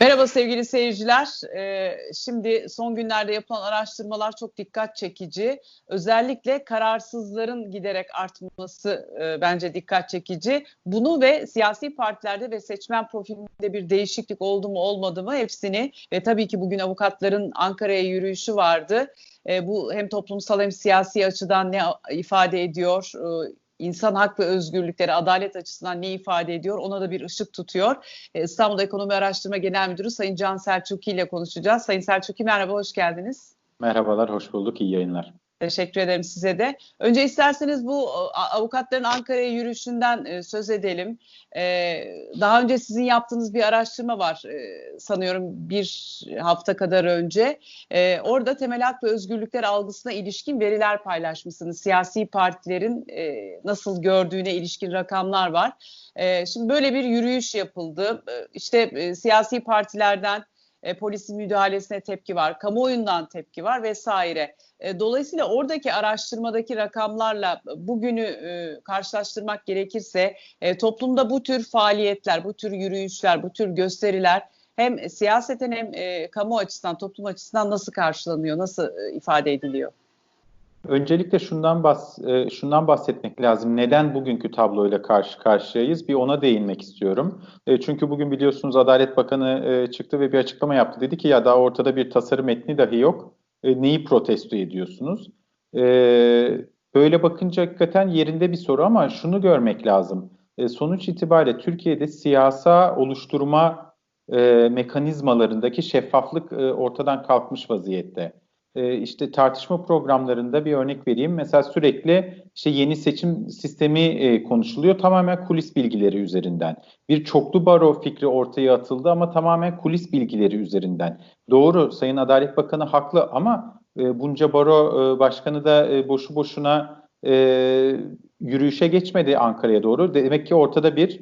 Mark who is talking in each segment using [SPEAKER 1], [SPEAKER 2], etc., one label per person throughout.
[SPEAKER 1] Merhaba sevgili seyirciler. Ee, şimdi son günlerde yapılan araştırmalar çok dikkat çekici. Özellikle kararsızların giderek artması e, bence dikkat çekici. Bunu ve siyasi partilerde ve seçmen profilinde bir değişiklik oldu mu olmadı mı hepsini ve tabii ki bugün avukatların Ankara'ya yürüyüşü vardı. E, bu hem toplumsal hem siyasi açıdan ne ifade ediyor? E, insan hak ve özgürlükleri, adalet açısından ne ifade ediyor ona da bir ışık tutuyor. Ee, İstanbul Ekonomi Araştırma Genel Müdürü Sayın Can Selçuk'i ile konuşacağız. Sayın Selçuk'i merhaba, hoş geldiniz.
[SPEAKER 2] Merhabalar, hoş bulduk. İyi yayınlar.
[SPEAKER 1] Teşekkür ederim size de. Önce isterseniz bu avukatların Ankara'ya yürüyüşünden e, söz edelim. E, daha önce sizin yaptığınız bir araştırma var e, sanıyorum bir hafta kadar önce. Orada temel hak ve özgürlükler algısına ilişkin veriler paylaşmışsınız. Siyasi partilerin nasıl gördüğüne ilişkin rakamlar var. Şimdi böyle bir yürüyüş yapıldı. İşte siyasi partilerden e, polisin müdahalesine tepki var, kamuoyundan tepki var vesaire. E, dolayısıyla oradaki araştırmadaki rakamlarla bugünü e, karşılaştırmak gerekirse e, toplumda bu tür faaliyetler, bu tür yürüyüşler, bu tür gösteriler hem siyaseten hem e, kamu açısından, toplum açısından nasıl karşılanıyor, nasıl e, ifade ediliyor?
[SPEAKER 2] Öncelikle şundan bahs e, şundan bahsetmek lazım. Neden bugünkü tabloyla karşı karşıyayız? Bir ona değinmek istiyorum. E, çünkü bugün biliyorsunuz Adalet Bakanı e, çıktı ve bir açıklama yaptı. Dedi ki ya daha ortada bir tasarım metni dahi yok. Neyi protesto ediyorsunuz? Böyle bakınca hakikaten yerinde bir soru ama şunu görmek lazım. Sonuç itibariyle Türkiye'de siyasa oluşturma mekanizmalarındaki şeffaflık ortadan kalkmış vaziyette e, işte tartışma programlarında bir örnek vereyim. Mesela sürekli işte yeni seçim sistemi e, konuşuluyor tamamen kulis bilgileri üzerinden. Bir çoklu baro fikri ortaya atıldı ama tamamen kulis bilgileri üzerinden. Doğru Sayın Adalet Bakanı haklı ama e, bunca baro e, başkanı da boşu boşuna yürüyüşe geçmedi Ankara'ya doğru. Demek ki ortada bir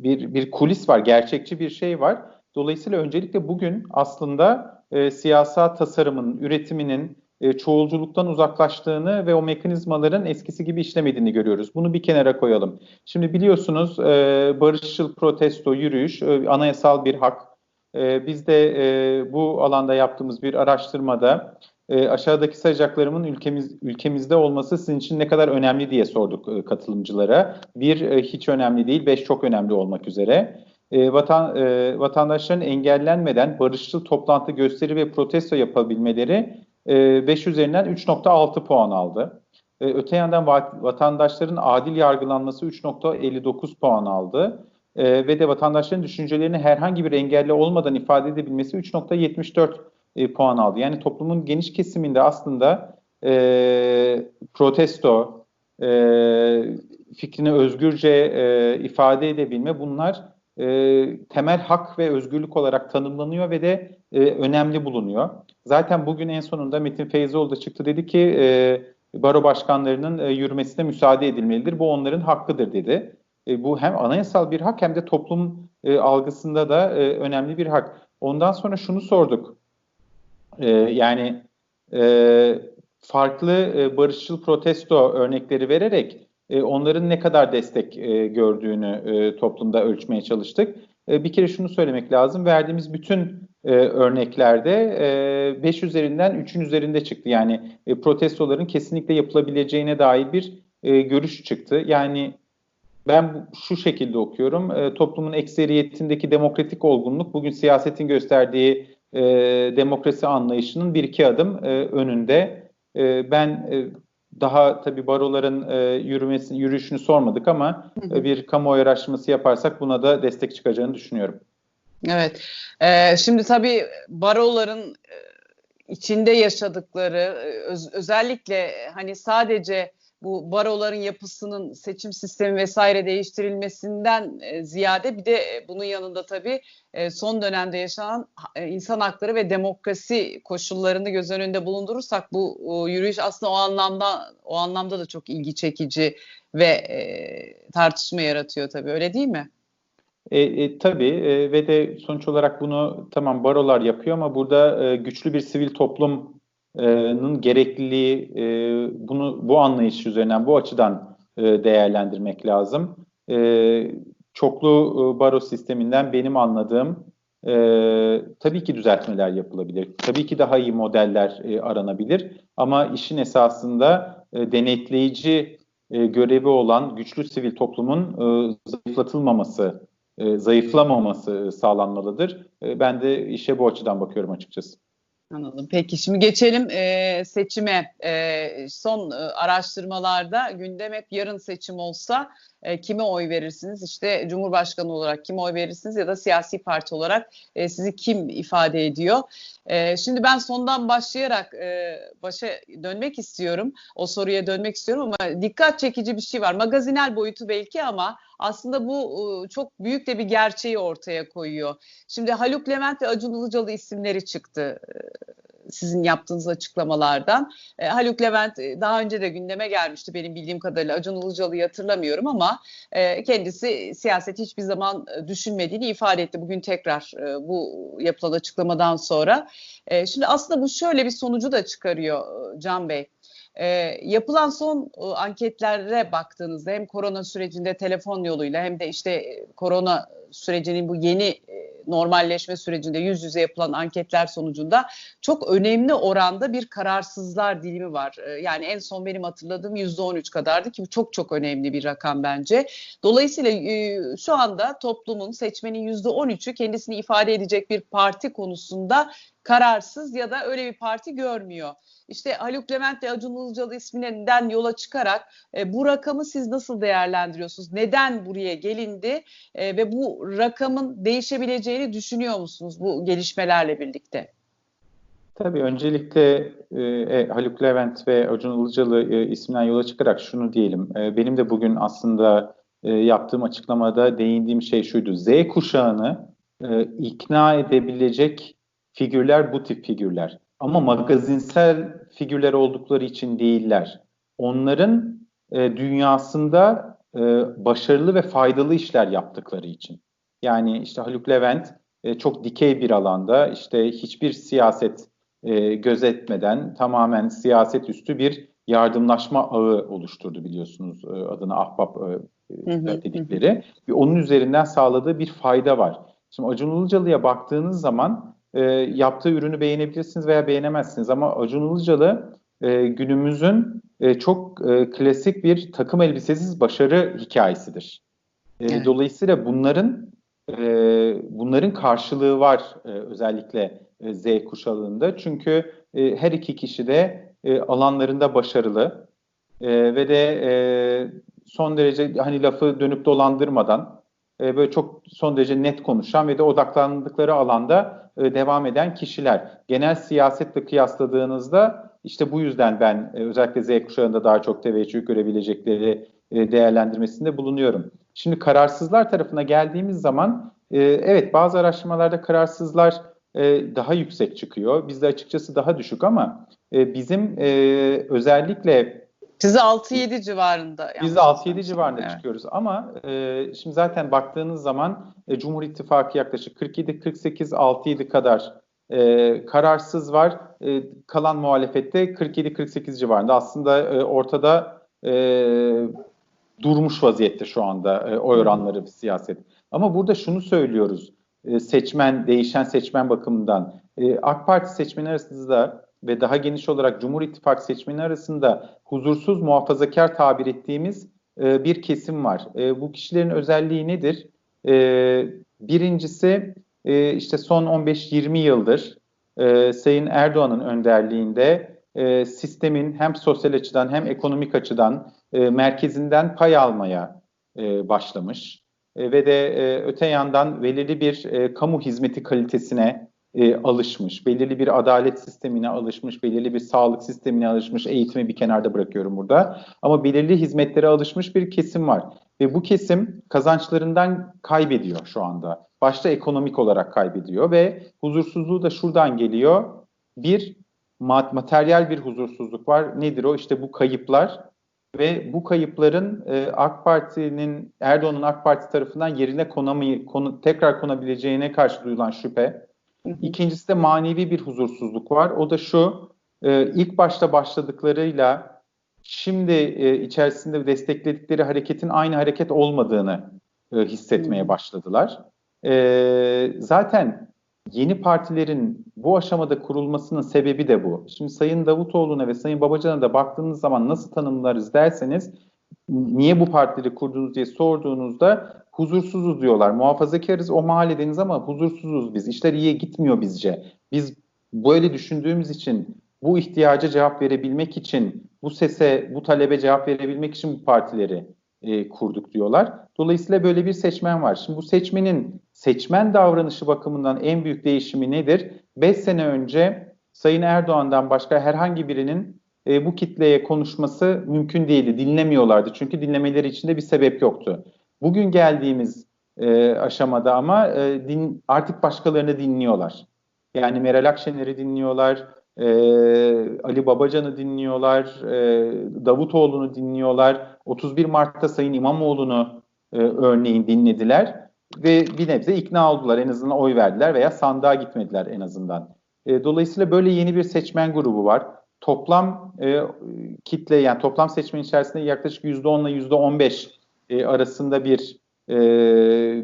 [SPEAKER 2] bir bir kulis var, gerçekçi bir şey var. Dolayısıyla öncelikle bugün aslında e, siyasal tasarımın, üretiminin e, çoğulculuktan uzaklaştığını ve o mekanizmaların eskisi gibi işlemediğini görüyoruz. Bunu bir kenara koyalım. Şimdi biliyorsunuz e, barışçıl protesto, yürüyüş e, anayasal bir hak. E, biz de e, bu alanda yaptığımız bir araştırmada e, aşağıdaki sayacaklarımın ülkemiz ülkemizde olması sizin için ne kadar önemli diye sorduk e, katılımcılara. Bir e, hiç önemli değil, beş çok önemli olmak üzere e, vatan, e, vatandaşların engellenmeden barışçıl toplantı, gösteri ve protesto yapabilmeleri e, 5 üzerinden 3.6 puan aldı. E, öte yandan vatandaşların adil yargılanması 3.59 puan aldı. E, ve de vatandaşların düşüncelerini herhangi bir engelle olmadan ifade edebilmesi 3.74 e, puan aldı. Yani toplumun geniş kesiminde aslında e, protesto, e, fikrini özgürce e, ifade edebilme bunlar e, temel hak ve özgürlük olarak tanımlanıyor ve de e, önemli bulunuyor. Zaten bugün en sonunda Metin Feyzoğlu da çıktı dedi ki e, baro başkanlarının e, yürümesine müsaade edilmelidir. Bu onların hakkıdır dedi. E, bu hem anayasal bir hak hem de toplum e, algısında da e, önemli bir hak. Ondan sonra şunu sorduk. E, yani e, farklı e, barışçıl protesto örnekleri vererek e, onların ne kadar destek e, gördüğünü e, toplumda ölçmeye çalıştık. bir kere şunu söylemek lazım. Verdiğimiz bütün örneklerde 5 üzerinden 3'ün üzerinde çıktı. Yani protestoların kesinlikle yapılabileceğine dair bir görüş çıktı. Yani ben şu şekilde okuyorum. toplumun ekseriyetindeki demokratik olgunluk bugün siyasetin gösterdiği demokrasi anlayışının bir iki adım önünde. ben daha tabii baroların e, yürümesi, yürüyüşünü sormadık ama hı. bir kamuoyu araştırması yaparsak buna da destek çıkacağını düşünüyorum.
[SPEAKER 1] Evet. Ee, şimdi tabii baroların e, içinde yaşadıkları e, öz, özellikle hani sadece bu baroların yapısının seçim sistemi vesaire değiştirilmesinden e, ziyade bir de e, bunun yanında tabii e, son dönemde yaşanan insan hakları ve demokrasi koşullarını göz önünde bulundurursak bu yürüyüş aslında o anlamda o anlamda da çok ilgi çekici ve tartışma yaratıyor tabii öyle değil mi?
[SPEAKER 2] E, e, tabii e, ve de sonuç olarak bunu tamam barolar yapıyor ama burada e, güçlü bir sivil toplum gerekliliği e, bunu bu anlayış üzerinden bu açıdan değerlendirmek lazım. Çoklu baro sisteminden benim anladığım tabii ki düzeltmeler yapılabilir. Tabii ki daha iyi modeller aranabilir. Ama işin esasında denetleyici görevi olan güçlü sivil toplumun zayıflatılmaması, zayıflamaması sağlanmalıdır. Ben de işe bu açıdan bakıyorum açıkçası.
[SPEAKER 1] Anladım. Peki şimdi geçelim e, seçime. E, son e, araştırmalarda gündem hep yarın seçim olsa e, kime oy verirsiniz? İşte Cumhurbaşkanı olarak kime oy verirsiniz ya da siyasi parti olarak e, sizi kim ifade ediyor? E, şimdi ben sondan başlayarak e, başa dönmek istiyorum. O soruya dönmek istiyorum ama dikkat çekici bir şey var. Magazinel boyutu belki ama aslında bu e, çok büyük de bir gerçeği ortaya koyuyor. Şimdi Haluk Levent ve Acun Ilıcalı isimleri çıktı e, sizin yaptığınız açıklamalardan. E, Haluk Levent daha önce de gündeme gelmişti benim bildiğim kadarıyla. Acun Ilıcalı'yı hatırlamıyorum ama kendisi siyaset hiçbir zaman düşünmediğini ifade etti. Bugün tekrar bu yapılan açıklamadan sonra. Şimdi aslında bu şöyle bir sonucu da çıkarıyor Can Bey. E, yapılan son e, anketlere baktığınızda hem korona sürecinde telefon yoluyla hem de işte e, korona sürecinin bu yeni e, normalleşme sürecinde yüz yüze yapılan anketler sonucunda çok önemli oranda bir kararsızlar dilimi var. E, yani en son benim hatırladığım yüzde on üç kadardı ki bu çok çok önemli bir rakam bence. Dolayısıyla e, şu anda toplumun seçmenin yüzde on üçü kendisini ifade edecek bir parti konusunda kararsız ya da öyle bir parti görmüyor. İşte Haluk Levent ve Acun Ilıcalı isminden yola çıkarak e, bu rakamı siz nasıl değerlendiriyorsunuz? Neden buraya gelindi e, ve bu rakamın değişebileceğini düşünüyor musunuz bu gelişmelerle birlikte?
[SPEAKER 2] Tabii öncelikle e, e Haluk Levent ve Acun Ilıcalı e, isminden yola çıkarak şunu diyelim. E, benim de bugün aslında e, yaptığım açıklamada değindiğim şey şuydu. Z kuşağını e, ikna edebilecek figürler bu tip figürler. Ama magazinsel figürler oldukları için değiller. Onların e, dünyasında e, başarılı ve faydalı işler yaptıkları için. Yani işte Haluk Levent e, çok dikey bir alanda işte hiçbir siyaset e, gözetmeden tamamen siyaset üstü bir yardımlaşma ağı oluşturdu biliyorsunuz e, adını ahbap e, dedikleri. Ve onun üzerinden sağladığı bir fayda var. Şimdi Acun Ilıcalı'ya baktığınız zaman e, yaptığı ürünü beğenebilirsiniz veya beğenemezsiniz ama Acun Ilıcalı e, günümüzün e, çok e, klasik bir takım elbisesiz başarı hikayesidir. E, evet. Dolayısıyla bunların e, bunların karşılığı var e, özellikle e, Z kuşağında çünkü e, her iki kişi de e, alanlarında başarılı e, ve de e, son derece hani lafı dönüp dolandırmadan e, böyle çok son derece net konuşan ve de odaklandıkları alanda e, devam eden kişiler. Genel siyasetle kıyasladığınızda işte bu yüzden ben e, özellikle Z kuşağında daha çok teveccüh görebilecekleri e, değerlendirmesinde bulunuyorum. Şimdi kararsızlar tarafına geldiğimiz zaman e, evet bazı araştırmalarda kararsızlar e, daha yüksek çıkıyor. Bizde açıkçası daha düşük ama e, bizim e, özellikle
[SPEAKER 1] siz 6-7 civarında.
[SPEAKER 2] Biz de 6-7 civarında evet. çıkıyoruz ama e, şimdi zaten baktığınız zaman e, Cumhur İttifakı yaklaşık 47-48 6-7 kadar e, kararsız var. E, kalan muhalefette 47-48 civarında. Aslında e, ortada e, durmuş vaziyette şu anda e, oy oranları siyaset. Ama burada şunu söylüyoruz. E, seçmen, değişen seçmen bakımından. E, AK Parti seçmeni arasında ve daha geniş olarak Cumhur İttifakı seçmeni arasında huzursuz muhafazakar tabir ettiğimiz e, bir kesim var. E, bu kişilerin özelliği nedir? E, birincisi e, işte son 15-20 yıldır e, Sayın Erdoğan'ın önderliğinde e, sistemin hem sosyal açıdan hem ekonomik açıdan e, merkezinden pay almaya e, başlamış. E, ve de e, öte yandan belirli bir e, kamu hizmeti kalitesine e, alışmış, belirli bir adalet sistemine alışmış, belirli bir sağlık sistemine alışmış, eğitimi bir kenarda bırakıyorum burada. Ama belirli hizmetlere alışmış bir kesim var. Ve bu kesim kazançlarından kaybediyor şu anda. Başta ekonomik olarak kaybediyor ve huzursuzluğu da şuradan geliyor. Bir, materyal bir huzursuzluk var. Nedir o? İşte bu kayıplar ve bu kayıpların e, AK Parti'nin Erdoğan'ın AK Parti tarafından yerine konamay konu, tekrar konabileceğine karşı duyulan şüphe İkincisi de manevi bir huzursuzluk var. O da şu, e, ilk başta başladıklarıyla şimdi e, içerisinde destekledikleri hareketin aynı hareket olmadığını e, hissetmeye başladılar. E, zaten yeni partilerin bu aşamada kurulmasının sebebi de bu. Şimdi Sayın Davutoğlu'na ve Sayın Babacan'a da baktığınız zaman nasıl tanımlarız derseniz niye bu partileri kurdunuz diye sorduğunuzda huzursuzuz diyorlar. Muhafazakarız o mahalledeniz ama huzursuzuz biz. İşler iyiye gitmiyor bizce. Biz böyle düşündüğümüz için bu ihtiyaca cevap verebilmek için, bu sese, bu talebe cevap verebilmek için bu partileri e, kurduk diyorlar. Dolayısıyla böyle bir seçmen var. Şimdi bu seçmenin seçmen davranışı bakımından en büyük değişimi nedir? 5 sene önce Sayın Erdoğan'dan başka herhangi birinin e, bu kitleye konuşması mümkün değildi. Dinlemiyorlardı. Çünkü dinlemeleri için de bir sebep yoktu. Bugün geldiğimiz e, aşamada ama e, din, artık başkalarını dinliyorlar. Yani Meral Akşener'i dinliyorlar, e, Ali Babacan'ı dinliyorlar, e, Davutoğlu'nu dinliyorlar. 31 Mart'ta Sayın İmamoğlu'nu e, örneğin dinlediler ve bir nebze ikna oldular. En azından oy verdiler veya sandığa gitmediler en azından. E, dolayısıyla böyle yeni bir seçmen grubu var. Toplam e, kitle yani toplam seçmen içerisinde yaklaşık %10 ile %15 e, arasında bir e,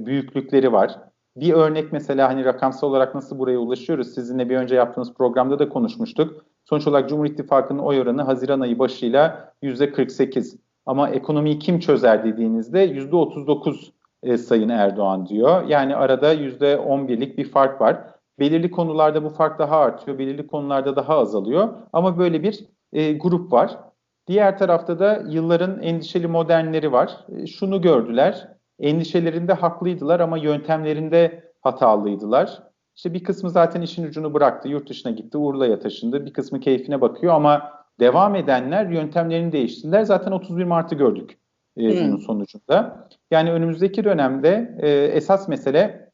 [SPEAKER 2] büyüklükleri var. Bir örnek mesela hani rakamsal olarak nasıl buraya ulaşıyoruz? Sizinle bir önce yaptığımız programda da konuşmuştuk. Sonuç olarak Cumhur İttifakı'nın oy oranı Haziran ayı başıyla %48. Ama ekonomiyi kim çözer dediğinizde %39 e, Sayın Erdoğan diyor. Yani arada %11'lik bir fark var. Belirli konularda bu fark daha artıyor, belirli konularda daha azalıyor. Ama böyle bir e, grup var. Diğer tarafta da yılların endişeli modernleri var. E, şunu gördüler, endişelerinde haklıydılar ama yöntemlerinde hatalıydılar. İşte bir kısmı zaten işin ucunu bıraktı, yurt dışına gitti, Urla'ya taşındı. Bir kısmı keyfine bakıyor ama devam edenler yöntemlerini değiştirdiler. Zaten 31 Mart'ı gördük e, hmm. bunun sonucunda. Yani önümüzdeki dönemde e, esas mesele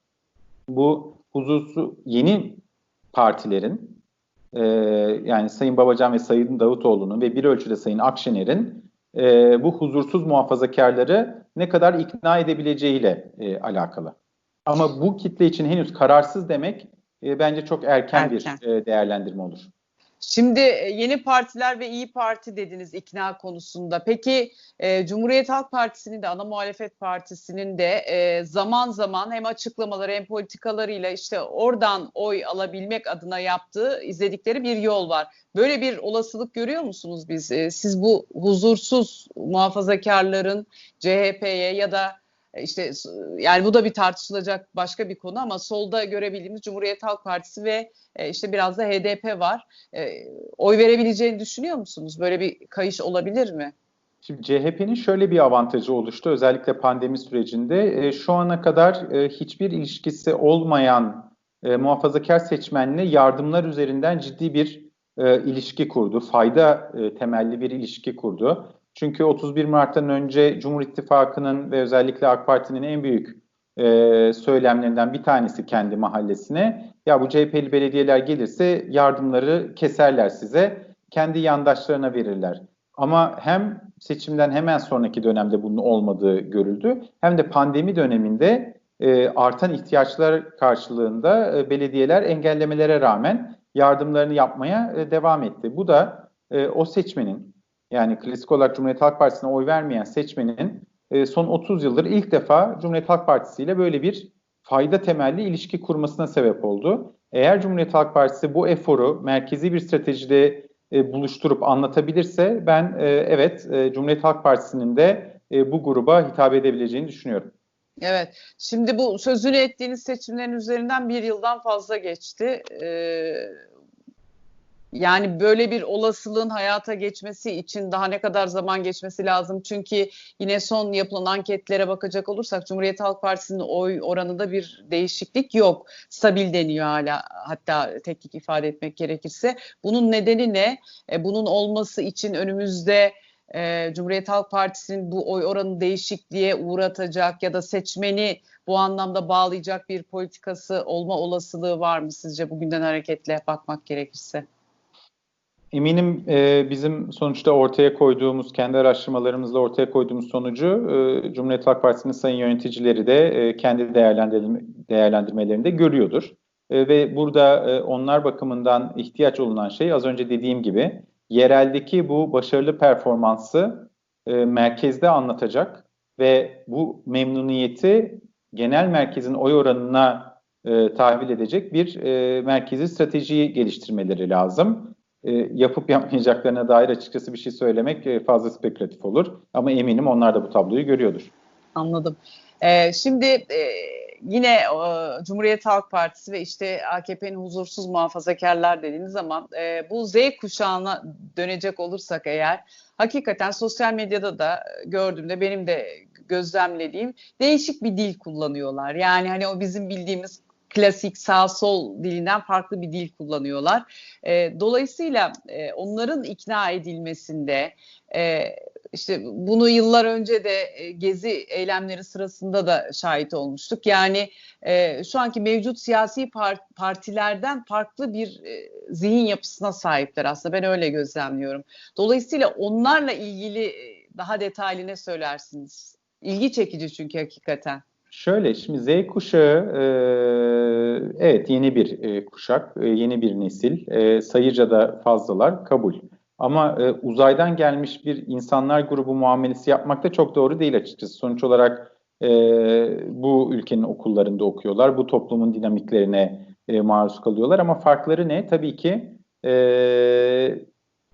[SPEAKER 2] bu huzursuz yeni partilerin e, yani Sayın Babacan ve Sayın Davutoğlu'nun ve bir ölçüde Sayın Akşener'in e, bu huzursuz muhafazakarları ne kadar ikna edebileceğiyle e, alakalı. Ama bu kitle için henüz kararsız demek e, bence çok erken, erken. bir e, değerlendirme olur.
[SPEAKER 1] Şimdi e, yeni partiler ve iyi Parti dediniz ikna konusunda. Peki e, Cumhuriyet Halk Partisi'nin de ana muhalefet partisinin de e, zaman zaman hem açıklamaları hem politikalarıyla işte oradan oy alabilmek adına yaptığı izledikleri bir yol var. Böyle bir olasılık görüyor musunuz biz? E, siz bu huzursuz muhafazakarların CHP'ye ya da işte yani bu da bir tartışılacak başka bir konu ama solda görebildiğimiz Cumhuriyet Halk Partisi ve e, işte biraz da HDP var. E, oy verebileceğini düşünüyor musunuz? Böyle bir kayış olabilir mi?
[SPEAKER 2] Şimdi CHP'nin şöyle bir avantajı oluştu özellikle pandemi sürecinde. şu ana kadar hiçbir ilişkisi olmayan muhafazakar seçmenle yardımlar üzerinden ciddi bir ilişki kurdu. Fayda temelli bir ilişki kurdu. Çünkü 31 Mart'tan önce Cumhur İttifakı'nın ve özellikle AK Parti'nin en büyük e, söylemlerinden bir tanesi kendi mahallesine. Ya bu CHP'li belediyeler gelirse yardımları keserler size, kendi yandaşlarına verirler. Ama hem seçimden hemen sonraki dönemde bunun olmadığı görüldü, hem de pandemi döneminde e, artan ihtiyaçlar karşılığında e, belediyeler engellemelere rağmen yardımlarını yapmaya e, devam etti. Bu da e, o seçmenin yani klasik olarak Cumhuriyet Halk Partisi'ne oy vermeyen seçmenin e, son 30 yıldır ilk defa Cumhuriyet Halk Partisi ile böyle bir fayda temelli ilişki kurmasına sebep oldu. Eğer Cumhuriyet Halk Partisi bu eforu merkezi bir stratejide e, buluşturup anlatabilirse ben e, evet e, Cumhuriyet Halk Partisi'nin de e, bu gruba hitap edebileceğini düşünüyorum.
[SPEAKER 1] Evet. Şimdi bu sözünü ettiğiniz seçimlerin üzerinden bir yıldan fazla geçti. Ee, yani böyle bir olasılığın hayata geçmesi için daha ne kadar zaman geçmesi lazım? Çünkü yine son yapılan anketlere bakacak olursak Cumhuriyet Halk Partisi'nin oy oranında bir değişiklik yok. Stabil deniyor hala hatta teknik ifade etmek gerekirse. Bunun nedeni ne? E, bunun olması için önümüzde e, Cumhuriyet Halk Partisi'nin bu oy oranı değişikliğe uğratacak ya da seçmeni bu anlamda bağlayacak bir politikası olma olasılığı var mı sizce bugünden hareketle bakmak gerekirse?
[SPEAKER 2] Eminim e, bizim sonuçta ortaya koyduğumuz, kendi araştırmalarımızla ortaya koyduğumuz sonucu e, Cumhuriyet Halk Partisi'nin sayın yöneticileri de e, kendi değerlendirme, değerlendirmelerinde görüyordur. E, ve burada e, onlar bakımından ihtiyaç olunan şey az önce dediğim gibi yereldeki bu başarılı performansı e, merkezde anlatacak ve bu memnuniyeti genel merkezin oy oranına e, tahvil edecek bir e, merkezi stratejiyi geliştirmeleri lazım. E, yapıp yapmayacaklarına dair açıkçası bir şey söylemek e, fazla spekülatif olur. Ama eminim onlar da bu tabloyu görüyordur.
[SPEAKER 1] Anladım. Ee, şimdi e, yine e, Cumhuriyet Halk Partisi ve işte AKP'nin huzursuz muhafazakarlar dediğiniz zaman e, bu Z kuşağına dönecek olursak eğer hakikaten sosyal medyada da gördüğümde benim de gözlemlediğim değişik bir dil kullanıyorlar. Yani hani o bizim bildiğimiz klasik sağ sol dilinden farklı bir dil kullanıyorlar. E, dolayısıyla e, onların ikna edilmesinde e, işte bunu yıllar önce de e, gezi eylemleri sırasında da şahit olmuştuk. Yani e, şu anki mevcut siyasi partilerden farklı bir e, zihin yapısına sahipler aslında. Ben öyle gözlemliyorum. Dolayısıyla onlarla ilgili e, daha detaylı ne söylersiniz? İlgi çekici çünkü hakikaten.
[SPEAKER 2] Şöyle şimdi Z kuşağı e, evet yeni bir e, kuşak, e, yeni bir nesil. E, sayıca da fazlalar kabul. Ama e, uzaydan gelmiş bir insanlar grubu muamelesi yapmak da çok doğru değil açıkçası. Sonuç olarak e, bu ülkenin okullarında okuyorlar, bu toplumun dinamiklerine e, maruz kalıyorlar. Ama farkları ne? Tabii ki e,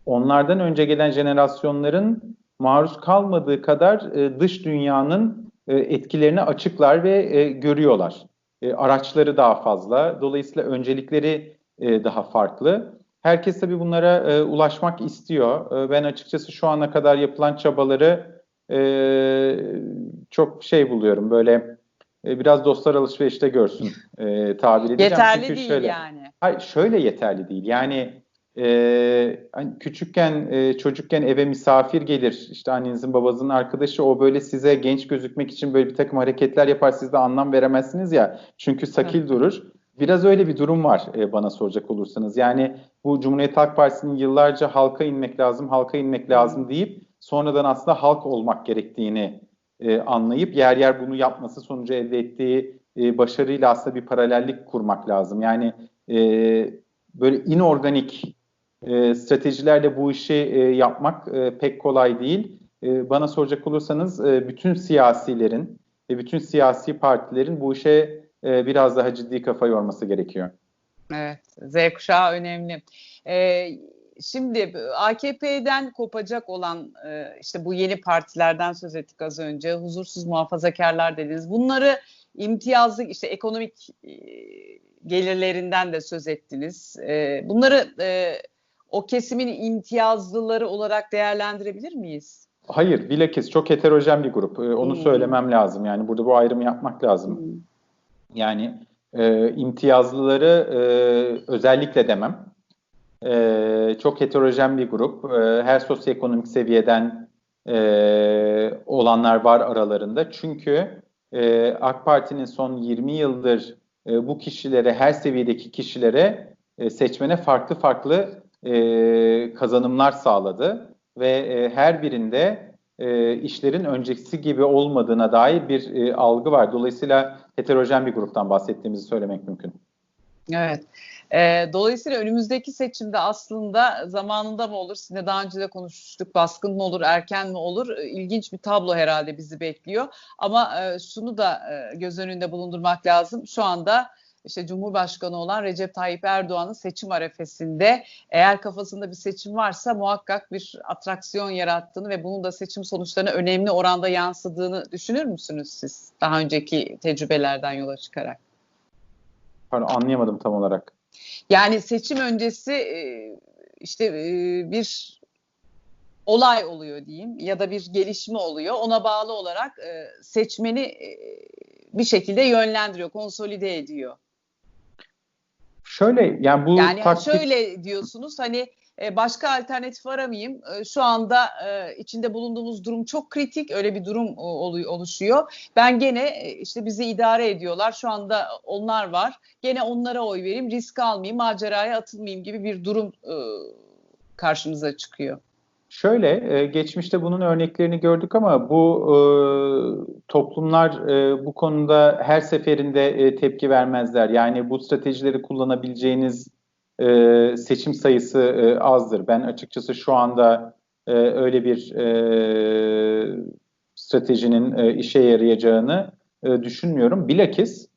[SPEAKER 2] onlardan önce gelen jenerasyonların maruz kalmadığı kadar e, dış dünyanın e, etkilerini açıklar ve e, görüyorlar. E, araçları daha fazla, dolayısıyla öncelikleri e, daha farklı. Herkes tabii bunlara e, ulaşmak istiyor. E, ben açıkçası şu ana kadar yapılan çabaları e, çok şey buluyorum. Böyle e, biraz dostlar alışverişte görsün e, tabir edeceğim.
[SPEAKER 1] Yeterli Çünkü değil şöyle, yani.
[SPEAKER 2] Hayır şöyle yeterli değil. Yani e, hani küçükken e, çocukken eve misafir gelir. İşte annenizin babanızın arkadaşı o böyle size genç gözükmek için böyle bir takım hareketler yapar. Siz de anlam veremezsiniz ya çünkü sakil durur. Biraz öyle bir durum var e, bana soracak olursanız. Yani bu Cumhuriyet Halk Partisi'nin yıllarca halka inmek lazım, halka inmek lazım deyip sonradan aslında halk olmak gerektiğini e, anlayıp yer yer bunu yapması sonucu elde ettiği e, başarıyla aslında bir paralellik kurmak lazım. Yani e, böyle inorganik e, stratejilerle bu işi e, yapmak e, pek kolay değil. E, bana soracak olursanız e, bütün siyasilerin ve bütün siyasi partilerin bu işe e, biraz daha ciddi kafa yorması gerekiyor.
[SPEAKER 1] Evet, Z kuşağı önemli. E, şimdi AKP'den kopacak olan e, işte bu yeni partilerden söz ettik az önce. Huzursuz muhafazakarlar dediniz. Bunları imtiyazlı işte ekonomik e, gelirlerinden de söz ettiniz. E, bunları e, o kesimin imtiyazlıları olarak değerlendirebilir miyiz?
[SPEAKER 2] Hayır, bilakis çok heterojen bir grup. E, onu hmm. söylemem lazım. Yani burada bu ayrımı yapmak lazım. Hmm. Yani e, imtiyazlıları e, özellikle demem. E, çok heterojen bir grup. E, her sosyoekonomik seviyeden e, olanlar var aralarında. Çünkü e, AK Parti'nin son 20 yıldır e, bu kişilere, her seviyedeki kişilere e, seçmene farklı farklı e, kazanımlar sağladı. Ve e, her birinde e, işlerin öncesi gibi olmadığına dair bir e, algı var. Dolayısıyla heterojen bir gruptan bahsettiğimizi söylemek mümkün.
[SPEAKER 1] Evet. E, dolayısıyla önümüzdeki seçimde aslında zamanında mı olur, sizinle daha önce de konuşmuştuk, baskın mı olur, erken mi olur, e, ilginç bir tablo herhalde bizi bekliyor. Ama e, şunu da e, göz önünde bulundurmak lazım. Şu anda işte Cumhurbaşkanı olan Recep Tayyip Erdoğan'ın seçim arefesinde eğer kafasında bir seçim varsa muhakkak bir atraksiyon yarattığını ve bunun da seçim sonuçlarına önemli oranda yansıdığını düşünür müsünüz siz daha önceki tecrübelerden yola çıkarak?
[SPEAKER 2] Pardon anlayamadım tam olarak.
[SPEAKER 1] Yani seçim öncesi e, işte e, bir olay oluyor diyeyim ya da bir gelişme oluyor. Ona bağlı olarak e, seçmeni bir şekilde yönlendiriyor, konsolide ediyor.
[SPEAKER 2] Şöyle yani bu
[SPEAKER 1] yani taktik... şöyle diyorsunuz hani e, başka alternatif aramayayım. E, şu anda e, içinde bulunduğumuz durum çok kritik. Öyle bir durum oluşuyor. Ben gene işte bizi idare ediyorlar. Şu anda onlar var. Gene onlara oy vereyim. Risk almayayım, maceraya atılmayayım gibi bir durum karşımıza çıkıyor.
[SPEAKER 2] Şöyle, e, geçmişte bunun örneklerini gördük ama bu e, toplumlar e, bu konuda her seferinde tepki vermezler. Yani bu stratejileri kullanabileceğiniz seçim sayısı azdır. Ben açıkçası şu anda öyle bir stratejinin işe yarayacağını düşünmüyorum. Bilakis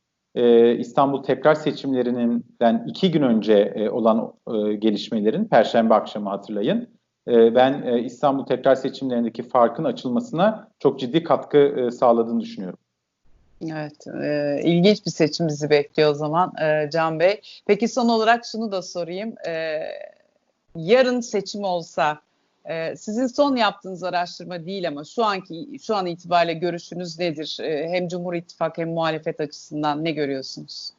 [SPEAKER 2] İstanbul tekrar seçimlerinden iki gün önce olan gelişmelerin, Perşembe akşamı hatırlayın, ben e, İstanbul tekrar seçimlerindeki farkın açılmasına çok ciddi katkı e, sağladığını düşünüyorum.
[SPEAKER 1] Evet, e, ilginç bir seçim bizi bekliyor o zaman e, Can Bey. Peki son olarak şunu da sorayım. E, yarın seçim olsa, e, sizin son yaptığınız araştırma değil ama şu anki şu an itibariyle görüşünüz nedir? E, hem Cumhur İttifakı hem muhalefet açısından ne görüyorsunuz?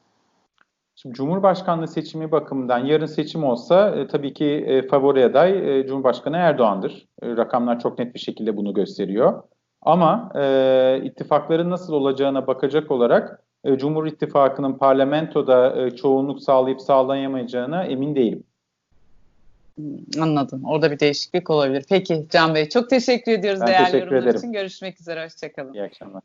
[SPEAKER 2] Şimdi Cumhurbaşkanlığı seçimi bakımından yarın seçim olsa e, tabii ki e, favori aday e, Cumhurbaşkanı Erdoğan'dır. E, rakamlar çok net bir şekilde bunu gösteriyor. Ama e, ittifakların nasıl olacağına bakacak olarak e, Cumhur İttifakı'nın parlamentoda e, çoğunluk sağlayıp sağlayamayacağına emin değilim.
[SPEAKER 1] Anladım. Orada bir değişiklik olabilir. Peki Can Bey çok teşekkür ediyoruz
[SPEAKER 2] Ben
[SPEAKER 1] değerli
[SPEAKER 2] teşekkür
[SPEAKER 1] yorumlar
[SPEAKER 2] ederim.
[SPEAKER 1] için. Görüşmek üzere. Hoşçakalın.
[SPEAKER 2] İyi akşamlar.